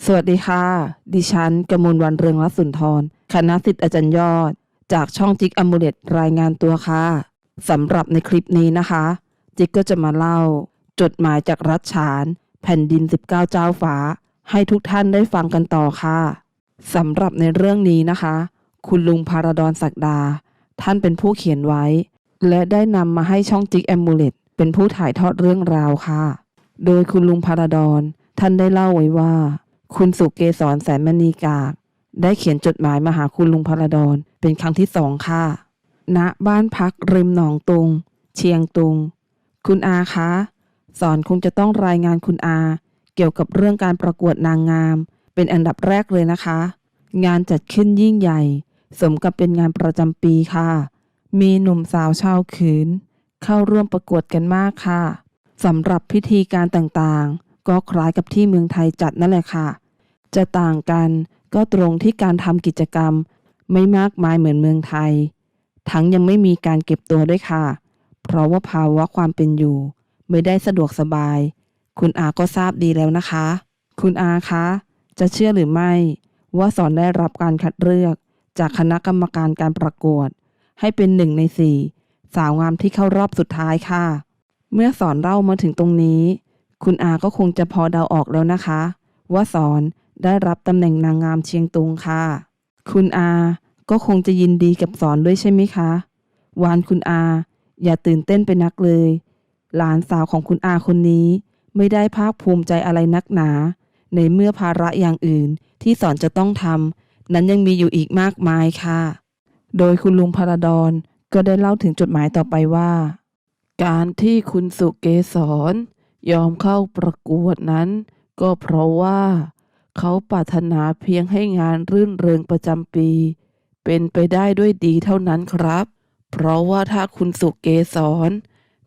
สวัสดีค่ะ ดิฉันกมลวันเรืองรัศนทร คณะสิทธิ์อาจารย์ยอด จากช่องจิกอมูเลตรายงานตัวค่ะสำหรับในคลิปนี้นะคะ จิกก็จะมาเล่า จดหมายจากรัชฉาน แผ่นดิน 19 เจ้าฟ้า ให้ทุกท่านได้ฟังกันต่อค่ะสำหรับในเรื่องนี้นะคะ คุณลุงพาราดอนศักดา ท่านเป็นผู้เขียนไว้ และได้นำมาให้ช่องจิกแอมูเลตเป็นผู้ถ่ายทอดเรื่องราวค่ะ โดยคุณลุงพาราดอนท่านได้เล่าไว้ว่า คุณสุเกษรแสนมณีกาก ได้เขียนจดหมายมาหาคุณลุงพราดอนเป็นครั้งที่สองค่ะณบ้านพักริมหนองตุง เชียงตุง คุณอาคะ สอนคงจะต้องรายงานคุณอา เกี่ยวกับเรื่องการประกวดนางงาม เป็นอันดับแรกเลยนะคะ งานจัดขึ้นยิ่งใหญ่ สมกับเป็นงานประจำปีค่ะ มีหนุ่มสาวชาวขืน เข้าร่วมประกวดกันมากค่ะสำหรับพิธีการต่างๆ ก็คล้ายกับที่เมืองไทยจัดนั่นแหละค่ะ จะต่างกันก็ตรงที่การทำกิจกรรม ไม่มากมายเหมือนเมืองไทย ทั้งยังไม่มีการเก็บตัวด้วยค่ะ เพราะว่าภาวะความเป็นอยู่ ไม่ได้สะดวกสบาย คุณอาก็ทราบดีแล้วนะคะ คุณอาคะ จะเชื่อหรือไม่ ว่าสอนได้รับการคัดเลือก จากคณะกรรมการการประกวด ให้เป็นหนึ่งในสี่สาวงามที่เข้ารอบสุดท้ายค่ะ เมื่อสอนเล่ามาถึงตรงนี้ คุณอาก็คงจะพอเดาออกแล้วนะคะ ว่าสอน ได้รับตำแหน่งนางงามเชียงตุงค่ะ คุณอาก็คงจะยินดีกับสอนด้วยใช่ไหมคะ วานคุณอา อย่าตื่นเต้นไปนักเลย หลานสาวของคุณอาคนนี้ ไม่ได้ภาคภูมิใจอะไรนักหนา ในเมื่อภาระอย่างอื่นที่สอนจะต้องทำนั้นยังมีอยู่อีกมากมายค่ะ โดยคุณลุงพราดอนก็ได้เล่าถึงจดหมายต่อไปว่า การที่คุณสุเกษรยอมเข้าประกวดนั้น ก็เพราะว่า เขาปรารถนาเพียงให้งานรื่นเริงประจำปี เป็นไปได้ด้วยดีเท่านั้นครับ เพราะว่าถ้าคุณสุเกษร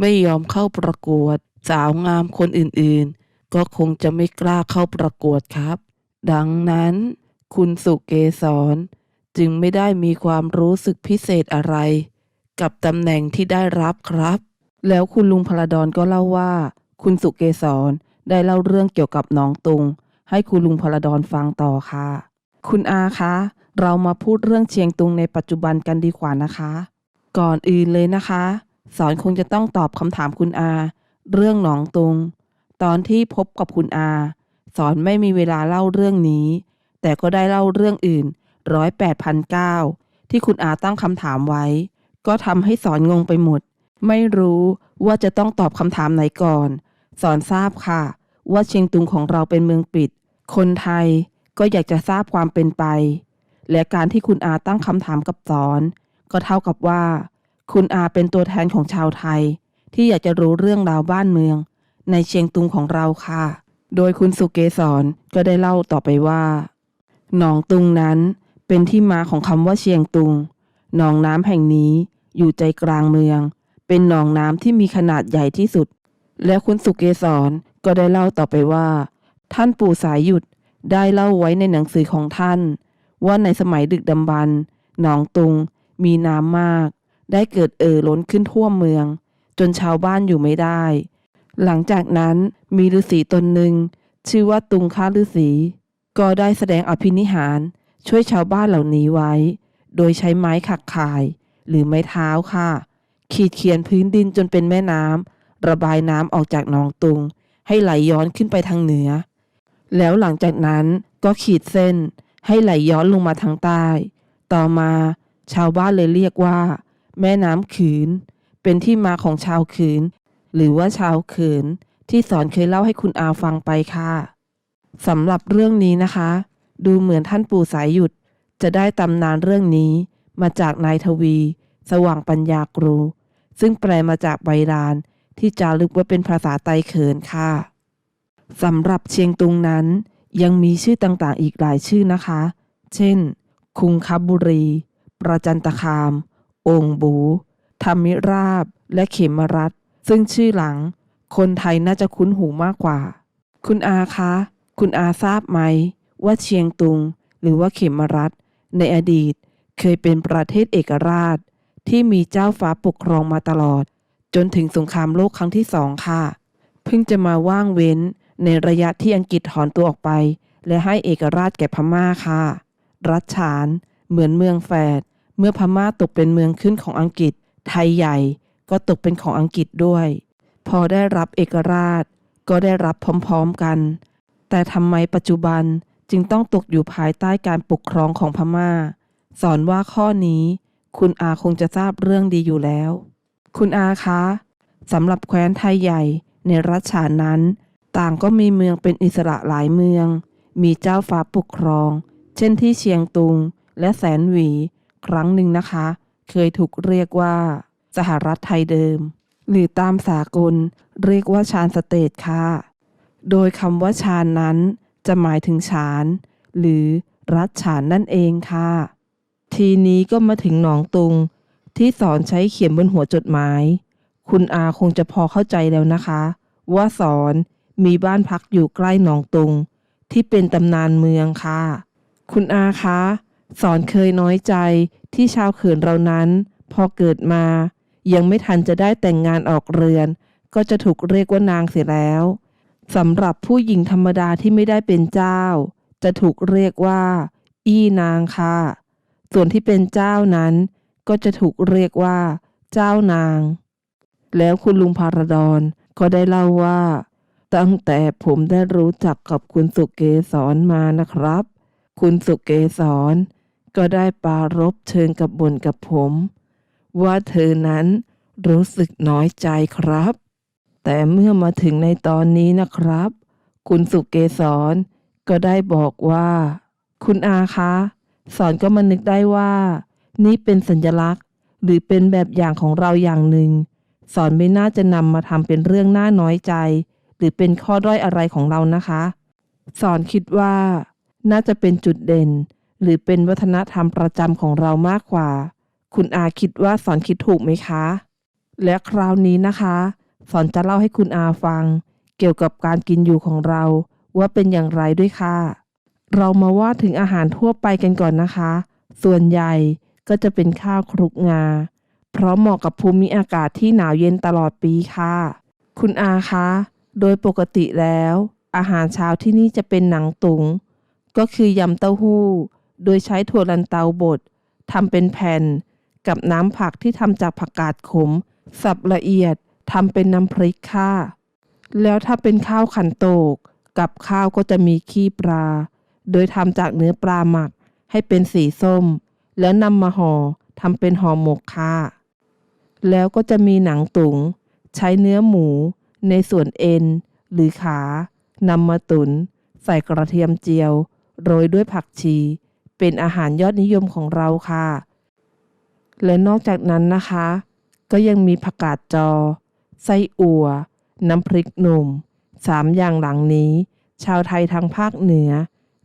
ไม่ยอมเข้าประกวด สาวงามคนอื่นๆ ก็คงจะไม่กล้าเข้าประกวดครับ ดังนั้น คุณสุเกษรจึงไม่ได้มีความรู้สึกพิเศษอะไร กับตำแหน่งที่ได้รับครับ แล้วคุณลุงพลดอนก็เล่าว่า คุณสุเกษรได้เล่าเรื่องเกี่ยวกับน้องตุง ให้คุณลุงพลดอนฟังต่อค่ะ คุณอาคะ เรามาพูดเรื่องเชียงตุงในปัจจุบันกันดีกว่านะคะ ก่อนอื่นเลยนะคะ สอนคงจะต้องตอบคำถามคุณอา เรื่องหนองตุง ตอนที่พบกับคุณอา สอนไม่มีเวลาเล่าเรื่องนี้ แต่ก็ได้เล่าเรื่องอื่นร้อยแปดพันเก้าที่คุณอาตั้งคำถามไว้ ก็ทำให้สอนงงไปหมด ไม่รู้ว่าจะต้องตอบคำถามไหนก่อน สอนทราบค่ะ ว่าเชียงตุงของเราเป็นเมืองปิด คนไทยก็อยากจะทราบความเป็นไป และการที่คุณอาตั้งคำถามกับสอน ก็เท่ากับว่า คุณอาเป็นตัวแทนของชาวไทย ที่อยากจะรู้เรื่องราวบ้านเมือง ในเชียงตุงของเราค่ะ โดยคุณสุเกษรก็ได้เล่าต่อไปว่าหนองตุงนั้นเป็นที่มาของคำว่าเชียงตุงหนองน้ำแห่งนี้อยู่ใจกลางเมือง เป็นหนองน้ำที่มีขนาดใหญ่ที่สุด และคุณสุเกษรก็ได้เล่าต่อไปว่า ท่านปู่สายหยุดได้เล่าไว้ในหนังสือของท่าน ว่าในสมัยดึกดำบรรหนองตุงมีน้ำมาก ได้เกิดเอ่อล้นขึ้นท่วมเมือง จนชาวบ้านอยู่ไม่ได้ หลังจากนั้นมีฤาษีตนหนึ่ง ชื่อว่าตุงค้าฤาษีก็ได้แสดงอภินิหารช่วยชาวบ้านเหล่านี้ไว้ โดยใช้ไม้ขักข่าย หรือไม้เท้าค่ะ ขีดเขียนพื้นดินจนเป็นแม่น้ำระบายน้ำออกจากหนองตุง ให้ไหลย้อนขึ้นไปทางเหนือ แล้วหลังจากนั้นก็ขีดเส้นให้ไหลย้อนลงมาทางใต้ ต่อมาชาวบ้านเลยเรียกว่า แม่น้ำขืน เป็นที่มาของชาวขืน หรือว่าชาวขินที่สอนเคยเล่าให้คุณอาฟังไปค่ะสำหรับเรื่องนี้นะคะ ดูเหมือนท่านปู่สายหยุด จะได้ตำนานเรื่องนี้มาจากนายทวี สว่างปัญญากรู ซึ่งแปลมาจากใบรานที่จารึกไว่าเป็นภาษาไตเขินค่ะ สำหรับเชียงตุงนั้น ยังมีชื่อต่างๆ อีกหลายชื่อนะคะ เช่น คุงคับบุรี ประจันตคาม องบู ธรรมิราบ และเขมรัตซึ่งชื่อหลัง คนไทยน่าจะคุ้นหูมากกว่า คุณอาคะ คุณอาทราบไหม ว่าเชียงตุง หรือว่าเขมรัตในอดีตเคยเป็นประเทศเอกราช ที่มีเจ้าฟ้าปกครองมาตลอด จนถึงสงครามโลกครั้งที่สองค่ะ เพิ่งจะมาว่างเว้น ในระยะที่อังกฤษถอนตัวออกไป และให้เอกราชแก่พม่าค่ะ รัชฉานเหมือนเมืองแฝด เมื่อพม่าตกเป็นเมืองขึ้นของอังกฤษ ไทยใหญ่ก็ตกเป็นของอังกฤษด้วย พอได้รับเอกราช ก็ได้รับพร้อมๆกัน แต่ทำไมปัจจุบันจึงต้องตกอยู่ภายใต้การปกครองของพม่า สอนว่าข้อนี้ คุณอาคงจะทราบเรื่องดีอยู่แล้ว คุณอาคะสำหรับแคว้นไทยใหญ่ในรัชฉานนั้น ต่างก็มีเมืองเป็นอิสระหลายเมือง มีเจ้าฟ้าปกครอง เช่นที่เชียงตุงและแสนหวี ครั้งหนึ่งนะคะ เคยถูกเรียกว่า สหรัฐไทยเดิม หรือตามสากลเรียกว่าชานสเตทค่ะ โดยคำว่าชานนั้น จะหมายถึงฉานหรือรัฐฉานนั่นเองค่ะ ทีนี้ก็มาถึงหนองตุง ที่สอนใช้เขียนบนหัวจดหมาย คุณอาคงจะพอเข้าใจแล้วนะคะ ว่าสอน มีบ้านพักอยู่ใกล้หนองตุง ที่เป็นตำนานเมืองค่ะ คุณอาคะสอนเคยน้อยใจที่ชาวเขื่อนเรานั้น พอเกิดมา ยังไม่ทันจะได้แต่งงานออกเรือน ก็จะถูกเรียกว่านางเสียแล้วสำหรับผู้หญิงธรรมดาที่ไม่ได้เป็นเจ้า จะถูกเรียกว่า อี้นางค่ะ ส่วนที่เป็นเจ้านั้น ก็จะถูกเรียกว่า เจ้านาง แล้วคุณลุงพารดอนก็ได้เล่าว่า ตั้งแต่ผมได้รู้จักกับคุณสุเกศรมานะครับ คุณสุเกศรก็ได้ปรารบเชิญกับบนกับผม ว่าเธอนั้นรู้สึกน้อยใจครับ แต่เมื่อมาถึงในตอนนี้นะครับ คุณสุเกศรก็ได้บอกว่า คุณอาคะสอนก็มานึกได้ว่า นี่เป็นสัญลักษณ์ หรือเป็นแบบอย่างของเราอย่างหนึ่ง สอนไม่น่าจะนำมาทำเป็นเรื่องน่าน้อยใจ หรือเป็นข้อด้อยอะไรของเรานะคะ สอนคิดว่าน่าจะเป็นจุดเด่น หรือเป็นวัฒนธรรมประจำของเรามากกว่า คุณอาคิดว่าสอนคิดถูกไหมคะ และคราวนี้นะคะ สอนจะเล่าให้คุณอาฟัง เกี่ยวกับการกินอยู่ของเรา ว่าเป็นอย่างไรด้วยค่ะ เรามาว่าถึงอาหารทั่วไปกันก่อนนะคะ ส่วนใหญ่ก็จะเป็นข้าวคลุกงา เพราะเหมาะกับภูมิอากาศที่หนาวเย็นตลอดปีค่ะ คุณอาคะ โดยปกติแล้ว อาหารเช้าที่นี่จะเป็นหนังตุง ก็คือยำเต้าหู้ โดยใช้ถั่วลันเตาบดทำเป็นแผ่น กับน้ำผักที่ทำจากผักกาดขม สับละเอียดทำเป็นน้ำพริกค่ะ แล้วถ้าเป็นข้าวขันโตก กับข้าวก็จะมีขี้ปลา โดยทำจากเนื้อปลาหมักให้เป็นสีส้ม แล้วนำมาห่อทำเป็นห่อหมกค่ะ แล้วก็จะมีหนังตุง ใช้เนื้อหมู ในส่วนเอ็น หรือขานำมาตุน ใส่กระเทียมเจียว โรยด้วยผักชี เป็นอาหารยอดนิยมของเราค่ะ และนอกจากนั้นนะคะ ก็ยังมีผักกาดจอ ไส้อั่ว น้ำพริกหนุ่มสามอย่างหลังนี้ ชาวไทยทางภาคเหนือ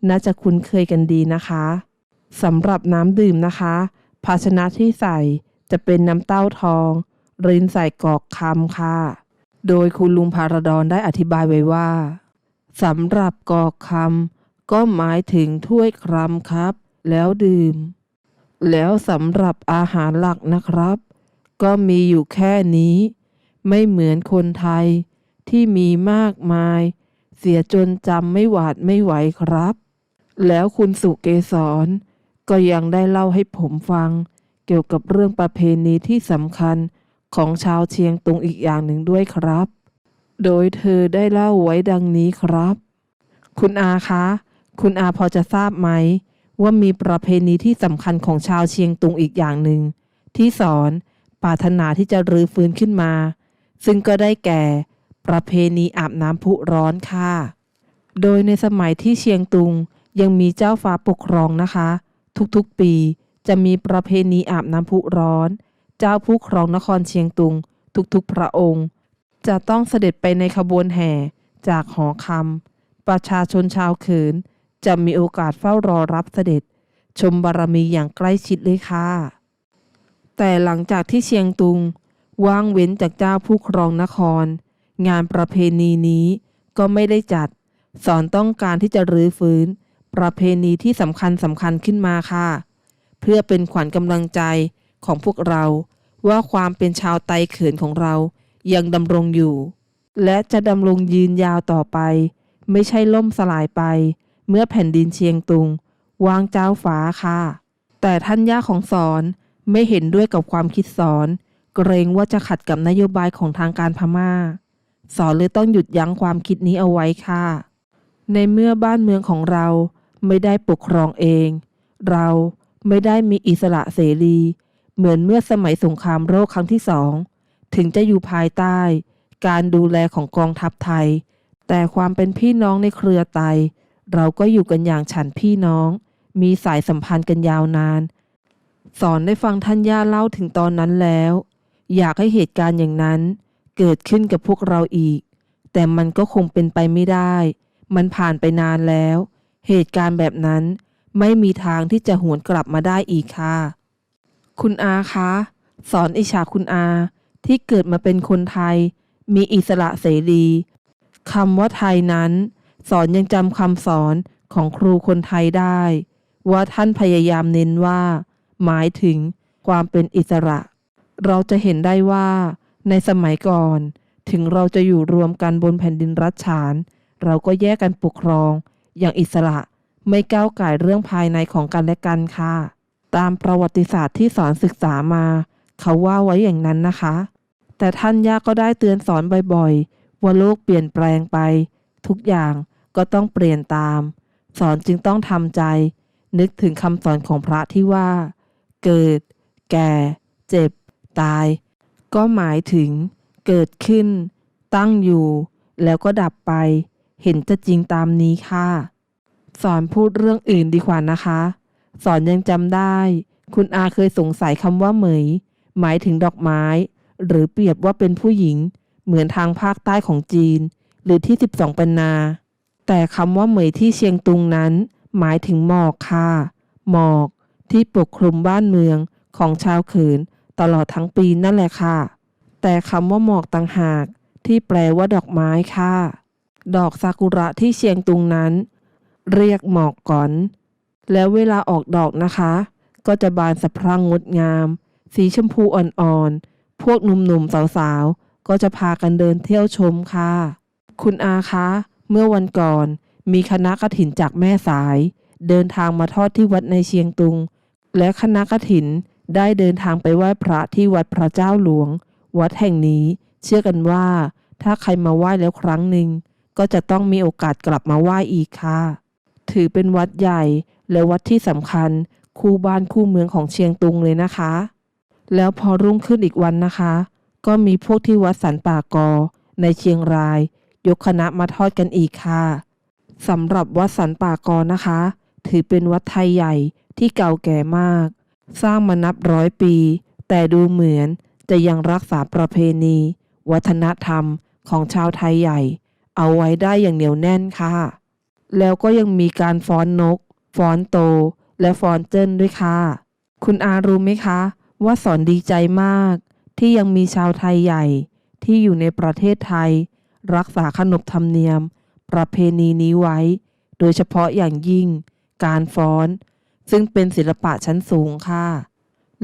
น่าจะคุ้นเคยกันดีนะคะสำหรับน้ำดื่มนะคะ ภาชนะที่ใส่จะเป็นน้ำเต้าทองรินใส่กอกคำค่ะ โดยคุณลุงพารดอนได้อธิบายไว้ว่าสำหรับกอกคำก็หมายถึงถ้วยครำครับ แล้วดื่ม แล้วสำหรับอาหารหลักนะครับ ก็มีอยู่แค่นี้ ไม่เหมือนคนไทยที่มีมากมาย เสียจนจำไม่หวาดไม่ไหวครับ แล้วคุณสุเกศรก็ยังได้เล่าให้ผมฟัง เกี่ยวกับเรื่องประเพณีที่สำคัญ ของชาวเชียงตุงอีกอย่างหนึ่งด้วยครับ โดยเธอได้เล่าไว้ดังนี้ครับ คุณอาคะ คุณอาพอจะทราบไหม ว่ามีประเพณีที่สำคัญของชาวเชียงตุงอีกอย่างหนึ่ง ที่สอนปรารถนาที่จะรื้อฟื้นขึ้นมา ซึ่งก็ได้แก่ ประเพณีอาบน้ำพุร้อนค่ะ โดยในสมัยที่เชียงตุงยังมีเจ้าฟ้าปกครองนะคะ ทุกๆปีจะมีประเพณีอาบน้ำพุร้อน เจ้าผู้ครองนครเชียงตุง ทุกๆพระองค์ จะต้องเสด็จไปในขบวนแห่จากหอคำประชาชนชาวเขิน จะมีโอกาสเฝ้ารอรับเสด็จ ชมบารมีอย่างใกล้ชิดเลยค่ะ แต่หลังจากที่เชียงตุง ว่างเว้นจากเจ้าผู้ครองนคร งานประเพณีนี้ก็ไม่ได้จัด สอนต้องการที่จะรื้อฟื้น ประเพณีที่สำคัญสำคัญขึ้นมาค่ะ เพื่อเป็นขวัญกำลังใจ ของพวกเราว่าความเป็นชาวไตเขินของเรายังดำรงอยู่ และจะดำรงยืนยาวต่อไป ไม่ใช่ล่มสลายไป เมื่อแผ่นดินเชียงตุง วางเจ้าฟ้าค่ะ แต่ท่านย่าของสอนไม่เห็นด้วยกับความคิดสอน เกรงว่าจะขัดกับนโยบายของทางการพม่า สอนเลยต้องหยุดยั้งความคิดนี้เอาไว้ค่ะ ในเมื่อบ้านเมืองของเราไม่ได้ปกครองเอง เราไม่ได้มีอิสระเสรี เหมือนเมื่อสมัยสงครามโลกครั้งที่สองถึงจะอยู่ภายใต้ การดูแลของกองทัพไทย แต่ความเป็นพี่น้องในเครือไต เราก็อยู่กันอย่างฉันพี่น้อง มีสายสัมพันธ์กันยาวนาน สอนได้ฟังท่านย่าเล่าถึงตอนนั้นแล้ว อยากให้เหตุการณ์อย่างนั้น เกิดขึ้นกับพวกเราอีก แต่มันก็คงเป็นไปไม่ได้ มันผ่านไปนานแล้ว เหตุการณ์แบบนั้นไม่มีทางที่จะหวนกลับมาได้อีกค่ะ คุณอาคะ สอนอิชาคุณอาที่เกิดมาเป็นคนไทย มีอิสระเสรีคำว่าไทยนั้น สอนยังจำคำสอนของครูคนไทยได้ ว่าท่านพยายามเน้นว่า หมายถึงความเป็นอิสระ เราจะเห็นได้ว่า ในสมัยก่อน ถึงเราจะอยู่รวมกันบนแผ่นดินรัฐฉาน เราก็แยกกันปกครอง อย่างอิสระไม่ก้าวไก่เรื่องภายในของกันและกันค่ะ ตามประวัติศาสตร์ที่สอนศึกษามา เขาว่าไว้อย่างนั้นนะคะ แต่ท่านย่าก็ได้เตือนสอนบ่อยๆ ว่าโลกเปลี่ยนแปลงไป ทุกอย่างก็ต้องเปลี่ยนตาม สอนจึงต้องทำใจ นึกถึงคำสอนของพระที่ว่า เกิด แก่ เจ็บ ตาย ก็หมายถึง เกิดขึ้น ตั้งอยู่ แล้วก็ดับไป เห็นจะจริงตามนี้ค่ะ สอนพูดเรื่องอื่นดีกว่านะคะ สอนยังจำได้ คุณอาเคยสงสัยคำว่าเหมย หมายถึงดอกไม้ หรือเปรียบว่าเป็นผู้หญิง เหมือนทางภาคใต้ของจีน หรือที่ 12 ปันนา แต่คำว่าเหมยที่เชียงตุงนั้น หมายถึงหมอกค่ะหมอกที่ปกคลุมบ้านเมืองของชาวเขินตลอดทั้งปีนั่นแหละค่ะ แต่คำว่าหมอกต่างหาก ที่แปลว่าดอกไม้ค่ะ ดอกซากุระที่เชียงตุงนั้น เรียกหมอกก่อน แล้วเวลาออกดอกนะคะ ก็จะบานสะพรั่งงดงาม สีชมพูอ่อนๆ พวกหนุ่มๆ สาวๆ ก็จะพากันเดินเที่ยวชมค่ะ คุณอาคะ เมื่อวันก่อนมีคณะกฐินจากแม่สาย เดินทางมาทอดที่วัดในเชียงตุง และคณะกฐินได้เดินทางไปไหว้พระที่วัดพระเจ้าหลวง วัดแห่งนี้เชื่อกันว่า ถ้าใครมาไหว้แล้วครั้งหนึ่งก็จะต้องมีโอกาสกลับมาไหว้อีกค่ะ ถือเป็นวัดใหญ่ และวัดที่สำคัญ คู่บ้านคู่เมืองของเชียงตุงเลยนะคะ แล้วพอรุ่งขึ้นอีกวันนะคะ ก็มีพวกที่วัดสันป่ากอ ในเชียงราย ยกคณะมาทอดกันอีกค่ะสำหรับวัดสันป่ากอนะคะ ถือเป็นวัดไทยใหญ่ที่เก่าแก่มาก สร้างมานับร้อยปี แต่ดูเหมือนจะยังรักษาประเพณี วัฒนธรรมของชาวไทยใหญ่ เอาไว้ได้อย่างเหนียวแน่นค่ะ แล้วก็ยังมีการฟ้อนนก ฟ้อนโต และฟ้อนเจิ้นด้วยค่ะ คุณอารู้ไหมคะ ว่าสอนดีใจมาก ที่ยังมีชาวไทยใหญ่ ที่อยู่ในประเทศไทย รักษาขนบธรรมเนียม ประเพณีนี้ไว้ โดยเฉพาะอย่างยิ่ง การฟ้อน ซึ่งเป็นศิลปะชั้นสูงค่ะ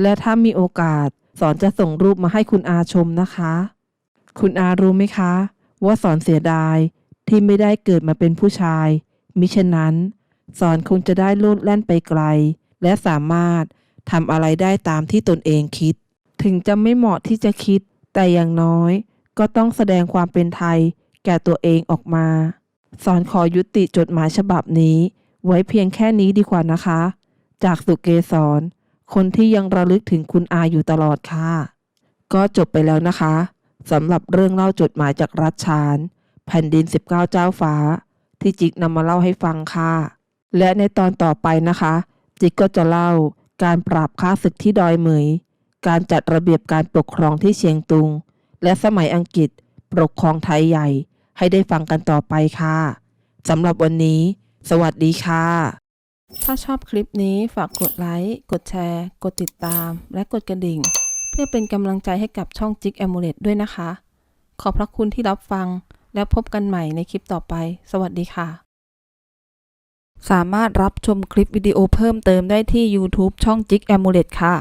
และถ้ามีโอกาสสอนจะส่งรูปมาให้คุณอาชมนะคะ คุณอารู้ไหมคะ ว่าสอนเสียดายที่ไม่ได้เกิดมาเป็นผู้ชาย มิฉะนั้น สอนคงจะได้โลดแล่นไปไกล และสามารถทำอะไรได้ตามที่ตนเองคิด ถึงจะไม่เหมาะที่จะคิด แต่อย่างน้อย ก็ต้องแสดงความเป็นไทย แก่ตัวเองออกมา สอนขอยุติจดหมายฉบับนี้ ไว้เพียงแค่นี้ดีกว่านะคะ จากสุเกสรคนที่ยังระลึกถึงคุณอาอยู่ตลอดค่ะ ก็จบไปแล้วนะคะสำหรับเรื่องเล่าจดหมายจากรัฐชาน แผ่นดิน 19 เจ้าฟ้า ที่จิกนำมาเล่าให้ฟังค่ะ และในตอนต่อไปนะคะ จิกก็จะเล่าการปราบค้าศึกที่ดอยเหมย การจัดระเบียบการปกครองที่เชียงตุง และสมัยอังกฤษปกครองไทยใหญ่ ให้ได้ฟังกันต่อไปค่ะสำหรับวันนี้ สวัสดีค่ะ ถ้าชอบคลิปนี้ฝากกดไลค์ กดแชร์ กดติดตาม และกดกระดิ่ง เพื่อเป็นกำลังใจให้กับช่องจิกแอมูเลตด้วยนะคะ ขอบพระคุณที่รับฟัง แล้วพบกันใหม่ในคลิปต่อไป สวัสดีค่ะ สามารถรับชมคลิปวิดีโอเพิ่มเติมได้ที่ YouTube ช่องจิกแอมูเลตค่ะ